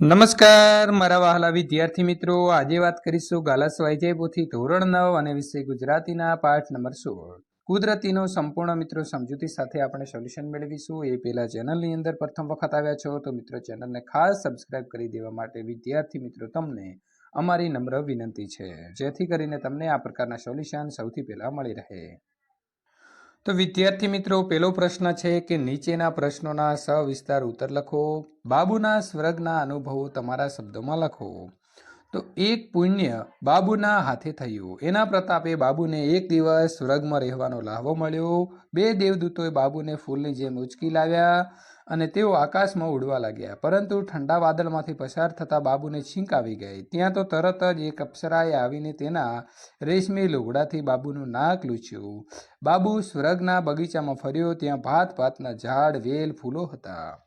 નમસ્કાર, મારા વહાલા વિદ્યાર્થી મિત્રો. આજે વાત કરીશું ગાલા સ્વાધ્યાય પોથી ધોરણ નવ અને વિષય ગુજરાતીના પાઠ નંબર સોળ. કુદરતીનો સંપૂર્ણ મિત્રો સમજૂતી સાથે આપણે સોલ્યુશન મેળવીશું. એ પહેલાં ચેનલની અંદર પ્રથમ વખત આવ્યા છો તો મિત્રો ચેનલને ખાસ સબસ્ક્રાઇબ કરી દેવા માટે વિદ્યાર્થી મિત્રો તમને અમારી નમ્ર વિનંતી છે. જેથી કરીને તમને આ પ્રકારના સોલ્યુશન સૌથી પહેલાં મળી રહે. તો વિદ્યાર્થી મિત્રો પહેલો પ્રશ્ન છે કે નીચેના પ્રશ્નોના સવિસ્તાર ઉત્તર લખો. બાબુના સ્વર્ગના અનુભવો તમારા શબ્દોમાં લખો. તો એક પુણ્ય બાબુના હાથે થયું. એના પ્રતાપે બાબુને એક દિવસ સ્વર્ગમાં રહેવાનો લાહવો મળ્યો. બે દેવદૂતોએ બાબુને ફૂલની જેમ ઉચકી લાવ્યા. અને તેઓ આકાશમાં ઉડવા લાગ્યા. પરંતુ ઠંડા વાદળમાંથી પસાર થતા બાબુને છીંક આવી ગઈ. ત્યાં તો તરત જ એક અપ્સરાએ આવીને તેના રેશમી લુગડાથી બાબુનું નાક લૂછ્યું. બાબુ સ્વર્ગના બગીચામાં ફર્યો. ત્યાં ભાત, ભાતના ઝાડ, વેલ, ફૂલો હતા.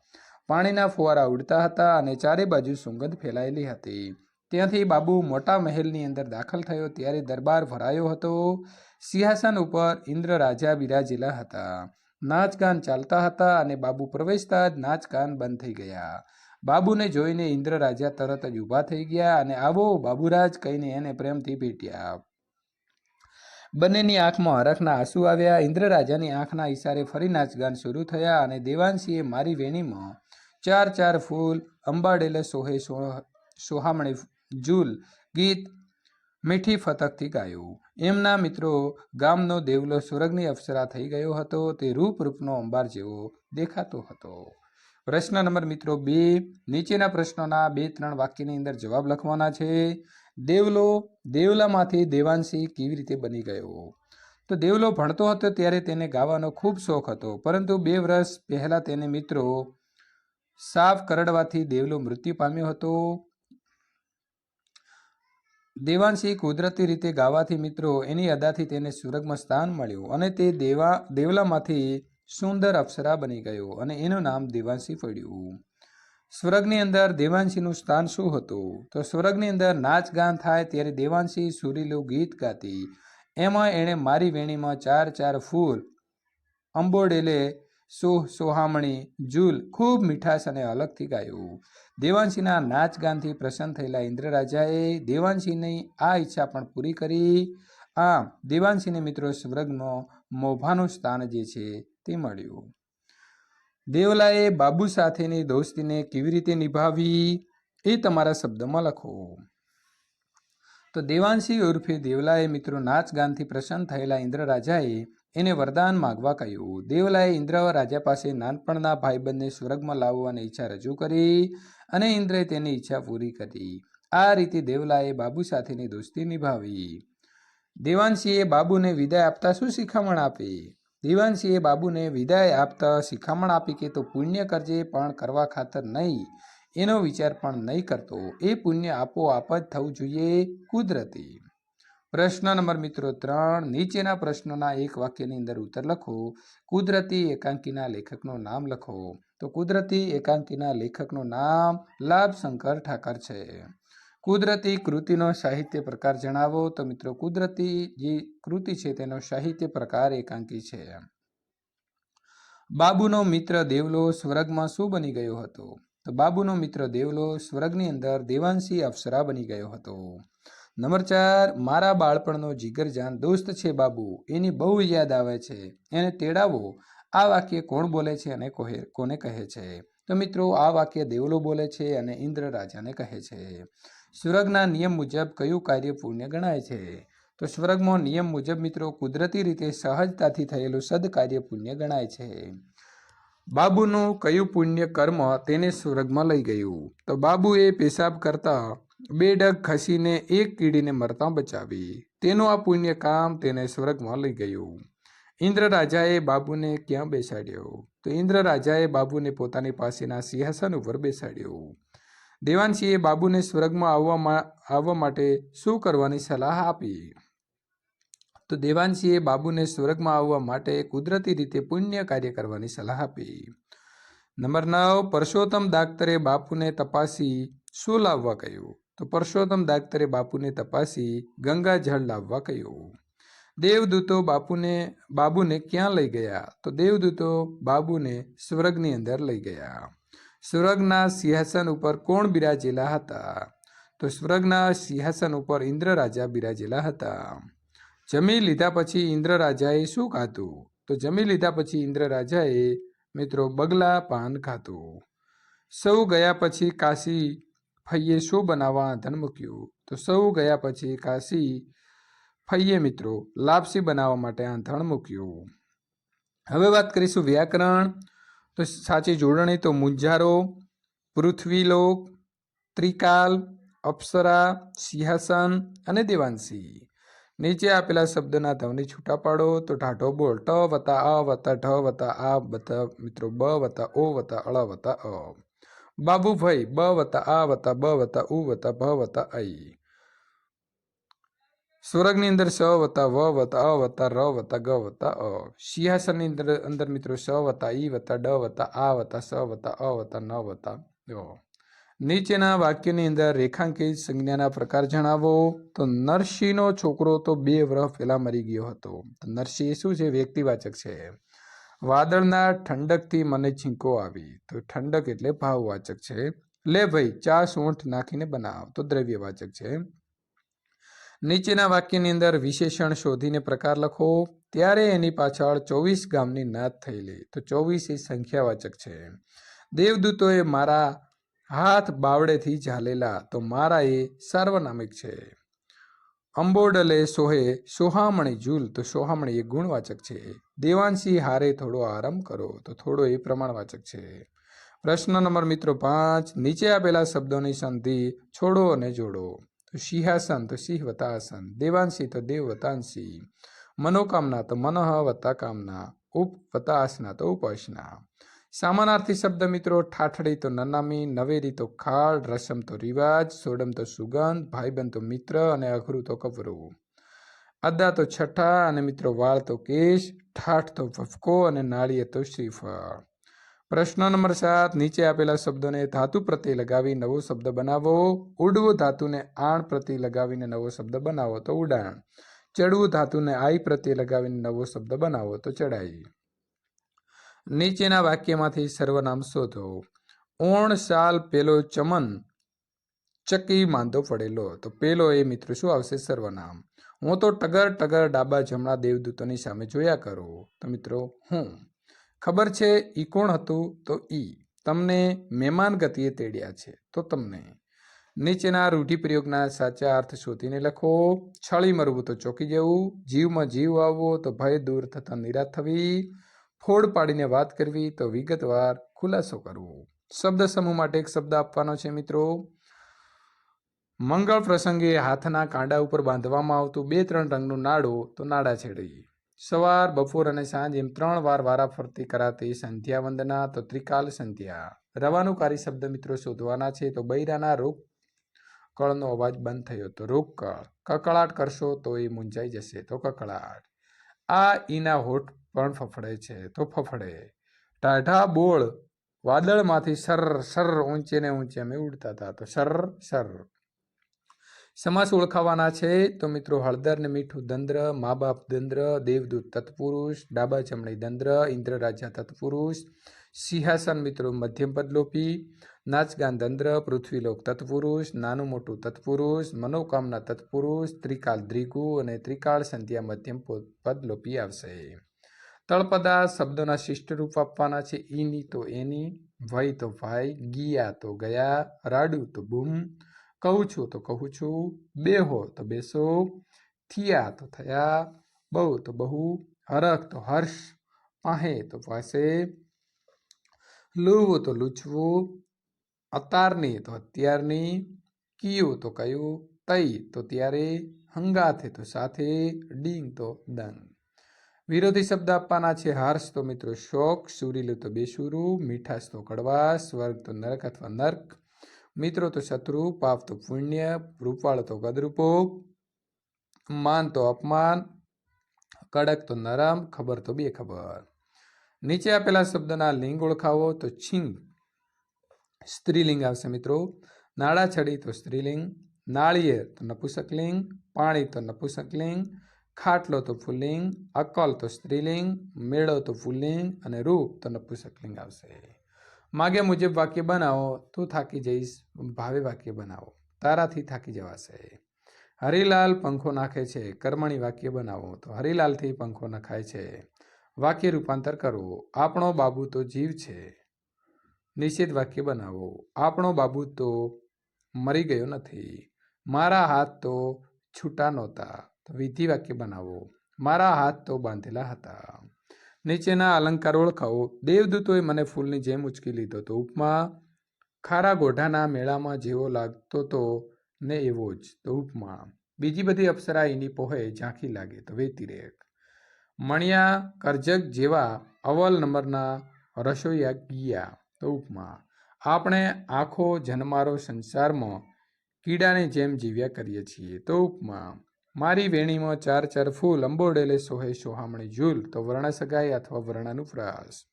પાણીના ફુવારા ઉડતા હતા અને ચારે બાજુ સુગંધ ફેલાયેલી હતી. ત્યાંથી બાબુ મોટા મહેલની અંદર દાખલ થયો. ત્યારે દરબાર ભરાયો હતો. સિંહાસન ઉપર ઇન્દ્ર રાજા બિરાજેલા હતા. નાચગાન ચાલતા હતા અને બાબુ પ્રવેશતા જ નાચગાન બંધ થઈ ગયા. બાબુને જોઈને ઇન્દ્ર રાજા તરત જ ઊભા થઈ ગયા અને આવો બાબુરાજ કહીને એને પ્રેમથી ભેટ્યા. બંનેની આંખમાં હરખના આંસુ આવ્યા. ઇન્દ્ર રાજાની આંખના ઈશારે ફરી નાચગાન શરૂ થયા અને દેવાંશીએ મારી વેણીમાં ચાર ચાર ફૂલ, અંબાડેલે સોહે સોહ- સોહામણી જુલ, ગીત મીઠી ફતકથી ગાયું. એમના મિત્રો ગામનો દેવલો સ્વર્ગની અપ્સરા થઈ ગયો હતો. તે રૂપ રૂપનો અંબાર જેવો દેખાતો હતો. પ્રશ્ન નંબર મિત્રો બે. નીચેના પ્રશ્નોના બે ત્રણ વાક્યની અંદર જવાબ લખવાના છે. દેવલો દેવલામાંથી દેવાંશી કેવી રીતે બની ગયો? તો દેવલો ભણતો હતો ત્યારે તેને ગાવાનો ખૂબ શોખ હતો. પરંતુ બે વર્ષ પહેલા તેને મિત્રો સાફ કરડવાથી દેવલો મૃત્યુ પામ્યો હતો. દેવાંશી કુદરતી રીતે ગાવાથી મિત્રો એની અદાથી તેને સ્વર્ગમાં સ્થાન મળ્યું અને તે દેવા, દેવલામાંથી સુંદર અપ્સરા બની ગયો અને એનું નામ દેવાંશી પડ્યું. સ્વર્ગની અંદર દેવાંશીનું સ્થાન શું હતું? તો સ્વર્ગની અંદર નાચ ગાન થાય ત્યારે દેવાંશી સુરીલું ગીત ગાતી. એમાં એણે મારી વેણીમાં ચાર ચાર ફૂલ, અંબોડેલે, સોહ, સોહામણી, જુલ ખૂબ મીઠાશ અને અલગથી ગાયું. દેવાંશીના નાચ ગાનથી પ્રસન્ન થયેલા ઇન્દ્રરાજાએ દેવાંશીની આ ઈચ્છા પણ પૂરી કરી. આમ, દેવાંશીને મિત્રો, સ્વર્ગનો મોભાનું સ્થાન જે છે તે મળ્યું. દેવલાએ બાબુ સાથેની દોસ્તીને કેવી રીતે નિભાવી એ તમારા શબ્દમાં લખો. તો દેવાંશી ઉર્ફે દેવલાએ મિત્રો, નાચ ગાનથી પ્રસન્ન થયેલા ઇન્દ્રરાજાએ એને વરદાન માગવા કહ્યું. દેવલાએ ઇન્દ્ર રાજા પાસે નાનપણના ભાઈબંધને સ્વર્ગમાં લાવવાની ઈચ્છા રજૂ કરી. અને ઇન્દ્રે તેની ઈચ્છા પૂરી કરી. આ રીતે દેવલાએ બાબુ સાથેની દોસ્તી નિભાવી. દેવાંશીએ બાબુને વિદાય આપતા શું શિખામણ આપી? દેવાંશીએ બાબુને વિદાય આપતા શિખામણ આપી કે તો પુણ્ય કરજે પણ કરવા ખાતર નહીં. એનો વિચાર પણ નહીં કરતો. એ પુણ્ય આપોઆપ જ થવું જોઈએ કુદરતી. પ્રશ્ન નંબર મિત્રો ત્રણ. નીચેના પ્રશ્નોના એક વાક્યની અંદર ઉત્તર લખો. કુદરતી એકાંકીના લેખકનું નામ લખો. તો કુદરતી એકાંકીના લેખકનું નામ લાભશંકર ઠાકર છે. કુદરતી કૃતિનો સાહિત્ય પ્રકાર જણાવો. તો મિત્રો, કુદરતી જે કૃતિ છે તેનો સાહિત્ય પ્રકાર એકાંકી છે. બાબુનો મિત્ર દેવલો સ્વર્ગમાં શું બની ગયો હતો? તો બાબુનો મિત્ર દેવલો સ્વર્ગની અંદર દેવાંશી અપ્સરા બની ગયો હતો. નંબર ચાર, મારા બાળપણનો જીગરજાન દોસ્ત છે બાબુ. એની બહુ યાદ આવે છે. એને તેડાવો. આ વાક્ય કોણ બોલે છે અને કોહે, કોને કહે છે? તો મિત્રો, આ વાક્ય દેવલો બોલે છે અને ઇન્દ્ર રાજાને કહે છે. સ્વર્ગના નિયમ મુજબ કયું કાર્ય પુણ્ય ગણાય છે? તો સ્વર્ગમાં નિયમ મુજબ મિત્રો, કુદરતી રીતે સહજતાથી થયેલું સદકાર્ય પુણ્ય ગણાય છે. બાબુનું કયું પુણ્ય કર્મ તેને સ્વર્ગમાં લઈ ગયું? તો બાબુએ પેશાબ કરતા બે ડગ ખસીને એક કીડીને મરતા બચાવી. તેનું આ પુણ્ય કામ તેને સ્વર્ગમાં લઈ ગયું. ઇન્દ્ર રાજાએ બાબુને ક્યાં બેસાડ્યો? તો ઇન્દ્ર રાજાએ બાબુને પોતાની પાસેના સિંહાસન ઉપર બેસાડ્યો. દેવાંશીએ બાબુને સ્વર્ગમાં આવવા આવવા માટે શું કરવાની સલાહ આપી? તો દેવાંશીએ બાબુને સ્વર્ગમાં આવવા માટે કુદરતી રીતે પુણ્ય કાર્ય કરવાની સલાહ આપી. નંબર નવ, પરસોત્તમ દાક્તરે બાપુને તપાસી શું લાવવા કહ્યું? તો પરસોત્તમ દાક્તરે બાપુને તપાસી ગંગા જળ લાવવા કહ્યું. દેવદૂતો બાપુને, બાબુને ક્યાં લઈ ગયા? તો દેવદૂતો બાબુને સ્વર્ગની અંદર લઈ ગયા. સ્વર્ગના સિંહાસન ઉપર કોણ બિરાજેલા હતા? તો સ્વર્ગના સિંહાસન ઉપર ઇન્દ્ર રાજા બિરાજેલા હતા. જમી લીધા પછી ઇન્દ્ર રાજાએ શું ખાધું? તો જમી લીધા પછી ઇન્દ્ર રાજાએ મિત્રો બગલા પાન ખાધું. સૌ ગયા પછી કાશી ફઈએ શું બનાવવા આંધણ મૂક્યું? તો સૌ ગયા પછી કાશી ફઈએ મિત્રો, લાપસી બનાવવા માટે આંધણ મૂક્યું. હવે વાત કરીશું વ્યાકરણ. તો સાચી જોડણી તો મુંજારો, પૃથ્વીલોક, ત્રિકાલ, અપ્સરા, સિંહાસન અને દેવાંશી. નીચે આપેલા શબ્દના ધવને છૂટા પાડો તો ઢાઢો બોલ, ટ વતા અ વતા ઢ વતા આ વતા મિત્રો, બ વતા ઓ વતા અળ વતા અ. બાબુભાઈ, બ વતા આ વતા બ વતા ઉ વતા ભ વતા આઈ સ્વર્ગની અંદર સ વત્તા વ વત્તા અ વત્તા ર વત્તા ગ વત્તા અ સિંહાસનની અંદર અંદર મિત્રો સ વત્તા ઈ વત્તા ડ વત્તા આ વત્તા સ વત્તા અ વત્તા ન વત્તા અ નીચેના વાક્યની અંદર રેખાંકિત સંજ્ઞાના પ્રકાર જણાવો તો નરસિંહનો છોકરો તો બે વર્ષ પહેલા મરી ગયો હતો નરસિંહ શું છે વ્યક્તિવાચક છે વાદળના ઠંડકથી મને છીંકો આવી તો ઠંડક એટલે ભાવવાચક છે લે ભાઈ ચા સૂંઠ નાખીને બનાવ તો દ્રવ્યવાચક છે નીચેના વાક્યની અંદર વિશેષણ શોધીને પ્રકાર લખો. ત્યારે એની પાછળ ચોવીસ ગામની નાત થયેલી. તો ચોવીસ એ સંખ્યાવાચક છે. દેવદૂતોએ મારા હાથ બાવડેથી ઝાલેલા. તો મારા એ સાર્વનામિક છે. અંબોડલે સોહે સોહામણી જુલ તો સોહામણી એ ગુણવાચક છે. દેવાંશી હારે થોડો આરામ કરો. તો થોડો એ પ્રમાણવાચક છે. પ્રશ્ન નંબર મિત્રો પાંચ. નીચે આપેલા શબ્દોની સંધિ છોડો અને જોડો. તો સિંહાસન, તો સિંહ વતા આસન દેવાંશી, તો દેવ વતાંશી મનોકામના, તો મનઃ વત્તા કામના ઉપ વતા આસના તો ઉપાસના સામાનાર્થી શબ્દ મિત્રો, ઠાઠડી તો નનામી, નવેરી તો ખાળ, રસમ તો રિવાજ, સોડમ તો સુગંધ, ભાઈબંધ તો મિત્ર અને અઘરું તો કવરું અદા તો છઠ્ઠા અને મિત્રો વાળ તો કેશ, ઠાઠ તો ફફકો અને નાળીએ તો શ્રીફળ. પ્રશ્ન નંબર સાત, નીચે આપેલા શબ્દોને ધાતુ પ્રત્યે લગાવી નવો શબ્દ બનાવો. ઉડવું ધાતુને આણ પ્રત્યે લગાવીને નવો શબ્દ બનાવો. તો ઉડાણ. ચડવું ધાતુને આઈ પ્રત્યે લગાવીને નવો શબ્દ બનાવો. તો ચડાઈ. નીચેના વાક્યમાંથી સર્વનામ શોધો. ઓણ, સાલ, પેલો ચમન, ચકી માંદો પડેલો. તો પેલો એ મિત્રો શું આવશે? સર્વનામ. હું તો ટગર ટગર ડાબા જમણા દેવદૂતોની સામે જોયા કરું. તો મિત્રો, હું? ખબર છે ઈ કોણ હતું? તો ઈ. તમને મહેમાન ગતિએ તેડ્યા છે. તો તમને. નીચેના રૂઢિપ્રયોગના સાચા અર્થ શોધીને લખો. છળી મરવું તો ચોકી જવું. જીવમાં જીવ આવવો તો ભય દૂર થતાં નિરાશ થવી. ફોડ પાડીને વાત કરવી તો વિગતવાર ખુલાસો કરવો. શબ્દ સમૂહ માટે એક શબ્દ આપવાનો છે, મિત્રો. મંગળ પ્રસંગે હાથના કાંડા ઉપર બાંધવામાં આવતું બે ત્રણ રંગનું નાડું તો નાડા છેડી. સવાર, બપોર અને સાંજ એમ ત્રણ વાર વારા ફરતી કરાતી સંધ્યા વંદના તો ત્રિકાલ સંધ્યા. રવાનુકારી શબ્દ મિત્રો શોધવાના છે તો બૈરાના રોગ કળનો અવાજ બંધ થયો તો રોગ કળ. કકળાટ કરશો તો એ મૂંઝાઈ જશે તો કકળાટ. આ ઈના હોઠ પણ ફફડે છે તો ફફડે. ટાઢા બોળ વાદળમાંથી સર સર ઊંચે ને ઊંચે અમે ઉડતા હતા તો સર સર. સમાસ ઓળખાવાના છે. તો મિત્રો, હળદર ને મીઠું દંદ્ર મા બાપ દંદ્ર, દેવદૂત તત્પુરુષ, ડાબા ચમડી દંદ્ર, ઇન્દ્ર રાજા તત્પુરુષ, સિંહાસન મિત્રો, મધ્યમ પદલોપી, નાચગાન દંદ્ર, પૃથ્વીલોક તત્પુરુષ, નાનું મોટું તત્પુરુષ, મનોકામના તત્પુરુષ, ત્રિકાલ દ્રિગુ અને ત્રિકાળ સંધ્યા મધ્યમ પદલોપી આવશે. તળપદા શબ્દોના શિષ્ટ રૂપ આપવાના છે. ઈની તો એની ભય તો ભાઈ ગિયા તો ગયા, રાડુ તો બૂમ કહું છું તો કહું છું બેહો તો બેસો, થયા તો થયા, બહુ તો બહુ, હરખ તો હર્ષ, પાહે તો પાસે લૂવું તો લૂછવું, અતારની તો અત્યારની, કયું તો કયું, તઈ તો ત્યારે, હંગાથે તો સાથે, ડીંગ તો દંગ. વિરોધી શબ્દ આપવાના છે, હર્ષ તો મિત્રો શોક, સુરીલું તો બેસુરું, મીઠાશ તો કડવાશ, સ્વર્ગ તો નરક અથવા નર્ક મિત્રો, તો શત્રુ, પાપ તો પુણ્ય રૂપાળ તો ગદરૂપો, માન તો અપમાન, કડક તો નરમ, ખબર તો બે ખબર નીચે આપેલા શબ્દના લિંગ ઓળખાવો તો છીંગ. સ્ત્રીલિંગ આવશે મિત્રો. નાળા છડી તો સ્ત્રીલિંગ, નાળિયેર તો નપુસકલિંગ પાણી તો નપુસકલિંગ ખાટલો તો પુલ્લિંગ અકલ તો સ્ત્રીલિંગ, મેળો તો પુલ્લિંગ અને રૂપ તો નપુસકલિંગ આવશે. માગે મુજબ વાક્ય બનાવો, તું થાકી જઈશ, ભાવે વાક્ય બનાવો. તારાથી થાકી જવાશે. હરિલાલ પંખો નાખે છે, કર્મણી વાક્ય બનાવો. તો હરિલાલથી પંખો નખાય છે. વાક્ય રૂપાંતર કરો. આપણો બાબુ તો જીવ છે. નિષેધ વાક્ય બનાવો. આપણો બાબુ તો મરી ગયો નથી. મારા હાથ તો છૂટા નહોતા. વિધિ વાક્ય બનાવો. મારા હાથ તો બાંધેલા હતા. નીચેના અલંકાર ઓળખાવો. દેવદૂતોએ મને ફૂલની જેમ ઉચકી લીધો તો ઉપમા ખારા ગોઢાના મેળામાં જેવો લાગતો તો ને એવો જ. તો ઉપમા, બીજી બધી અપ્સરા એની પોહે ઝાંખી લાગે તો વેતિરેક મણિયા કરજક જેવા અવ્વલ નંબરના રસોઈયા ગયા. તો ઉપમા, આપણે આખો જન્મારો સંસારમાં કીડાની જેમ જીવ્યા કરીએ છીએ. તો ઉપમા મારી વેણીમાં ચાર ચાર ફૂલ અંબોડેલે સોહે સોહામણી ઝૂલ, તો વર્ણ સગાઈ અથવા વર્ણાનુપ્રાસ.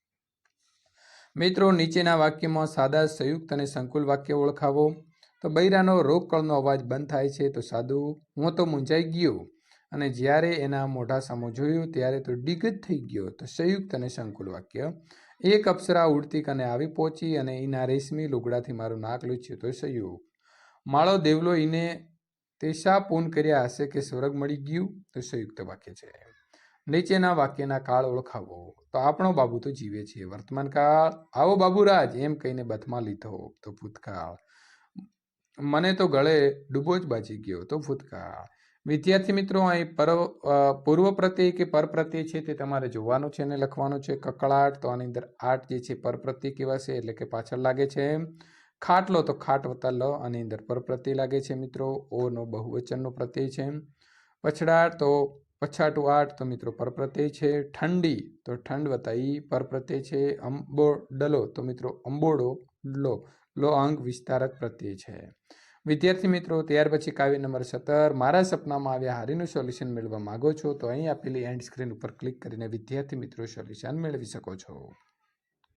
મિત્રો, નીચેના વાક્યમાં સાદા, સંયુક્ત અને સંકુલ વાક્ય ઓળખાવો. તો બૈરાનો રોગકળનો અવાજ બંધ થાય છે, તો સાદું હું તો મૂંઝાઈ ગયો. અને જ્યારે એના મોઢા સામો જોયું, ત્યારે તો ડિગત થઈ ગયો. તો સંયુક્ત અને સંકુલ વાક્ય. એક અપ્સરા ઉડતી કને આવી પહોંચી અને એના રેશમી લુગડાથી મારું નાક લૂચ્યું, તો સંયુક્ત. માળો દેવલો એને તેશા પૂન કર્યા હશે કે સ્વર્ગ મળી ગયું? તો સંયુક્ત વાક્ય છે. નીચેના વાક્યના કાળ ઓળખાવો. તો આપણો બાબુ તો જીવે છે. વર્તમાન કાળ. આવો બાબુરાજ એમ કહીને બથમાં લીધો તો ભૂતકાળ. મને તો ગળે ડૂબો જ બાજી ગયો તો ભૂતકાળ. વિદ્યાર્થી મિત્રો, અહીં પર પૂર્વ પ્રત્યય કે પરપ્રત્યય છે તે તમારે જોવાનું છે અને લખવાનું છે કકળાટ. તો આની અંદર આટ જે છે પરપ્રત્યય કહેવાશે એટલે કે પાછળ લાગે છે ખાટલો તો ખાટ વત્તા લ આની અંદર પર પ્રત્યય લાગે છે મિત્રો. ઓનો બહુવચનનો પ્રત્યય છે. પછડાટ તો પછાટું આઠ તો મિત્રો પરપ્રત્યય છે. ઠંડી તો ઠંડ વત્તા ઈ પરપ્રત્યય છે. અંબોડલો તો મિત્રો અંબોડો લો. લો અંગ વિસ્તારક પ્રત્યય છે. વિદ્યાર્થી મિત્રો, ત્યાર પછી કાવ્ય નંબર સત્તર. મારા સપનામાં આવ્યા હારીનું સોલ્યુશન મેળવવા માંગો છો તો અહીં આપેલી એન્ડ સ્ક્રીન ઉપર ક્લિક કરીને વિદ્યાર્થી મિત્રો સોલ્યુશન મેળવી શકો છો.